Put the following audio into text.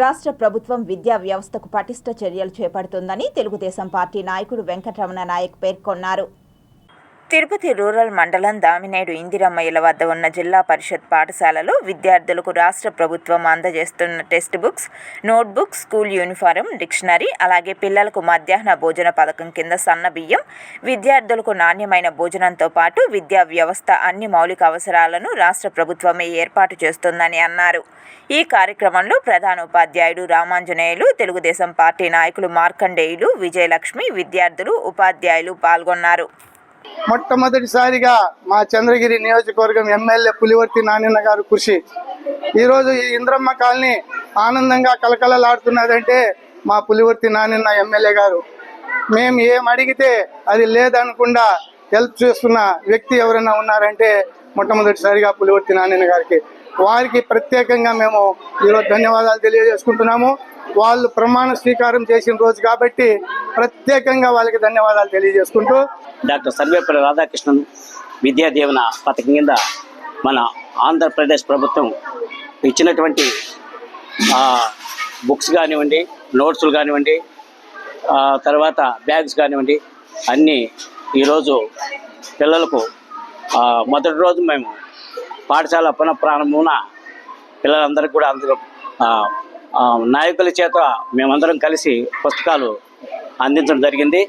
రాష్ట్ర ప్రభుత్వం విద్యా వ్యవస్థకు పటిష్ట చర్యలు చేపడుతుందని తెలుగుదేశం పార్టీ నాయకుడు వెంకటరమణ నాయక్ పేర్కొన్నారు. తిరుపతి రూరల్ మండలం దామినేడు ఇందిరమ్మయ్యల వద్ద ఉన్న జిల్లా పరిషత్ పాఠశాలలో విద్యార్థులకు రాష్ట్ర ప్రభుత్వం అందజేస్తున్న text books notebooks school uniform dictionary అలాగే పిల్లలకు మధ్యాహ్న భోజన పథకం కింద సన్న బియ్యం విద్యార్థులకు నాణ్యమైన భోజనంతో పాటు విద్యా వ్యవస్థ అన్ని మౌలిక అవసరాలను రాష్ట్ర ప్రభుత్వమే ఏర్పాటు చేస్తుందని అన్నారు. ఈ కార్యక్రమంలో ప్రధాన ఉపాధ్యాయుడు రామాంజనేయులు తెలుగుదేశం పార్టీ నాయకులు మార్కండేయులు విజయలక్ష్మి విద్యార్థులు ఉపాధ్యాయులు పాల్గొన్నారు. మొట్టమొదటిసారిగా మా చంద్రగిరి నియోజకవర్గం ఎమ్మెల్యే పులివర్తి నాన్న గారు కృషి. ఈరోజు ఈ ఇంద్రమ్మ కాలనీ ఆనందంగా కలకలలాడుతున్నదంటే మా పులివర్తి నానిన్న ఎమ్మెల్యే గారు. మేము ఏం అడిగితే అది లేదనకుండా హెల్ప్ చేస్తున్న వ్యక్తి ఎవరైనా ఉన్నారంటే మొట్టమొదటిసారిగా పులివర్తి నారాయణ గారికి. వారికి ప్రత్యేకంగా మేము ఈరోజు ధన్యవాదాలు తెలియజేసుకుంటున్నాము. వాళ్ళు ప్రమాణ స్వీకారం చేసిన రోజు కాబట్టి ప్రత్యేకంగా వాళ్ళకి ధన్యవాదాలు తెలియజేసుకుంటూ డాక్టర్ సర్వేపల్లి రాధాకృష్ణన్ విద్యా దీవెన పథకం కింద మన ఆంధ్రప్రదేశ్ ప్రభుత్వం ఇచ్చినటువంటి బుక్స్ కానివ్వండి నోట్స్లు కానివ్వండి తర్వాత బ్యాగ్స్ కానివ్వండి అన్నీ ఈరోజు పిల్లలకు మొదటి రోజు మేము పాఠశాల పునఃప్రారంభమున పిల్లలందరికీ కూడా అందరూ నాయకుల చేత మేమందరం కలిసి పుస్తకాలు అందించడం జరిగింది.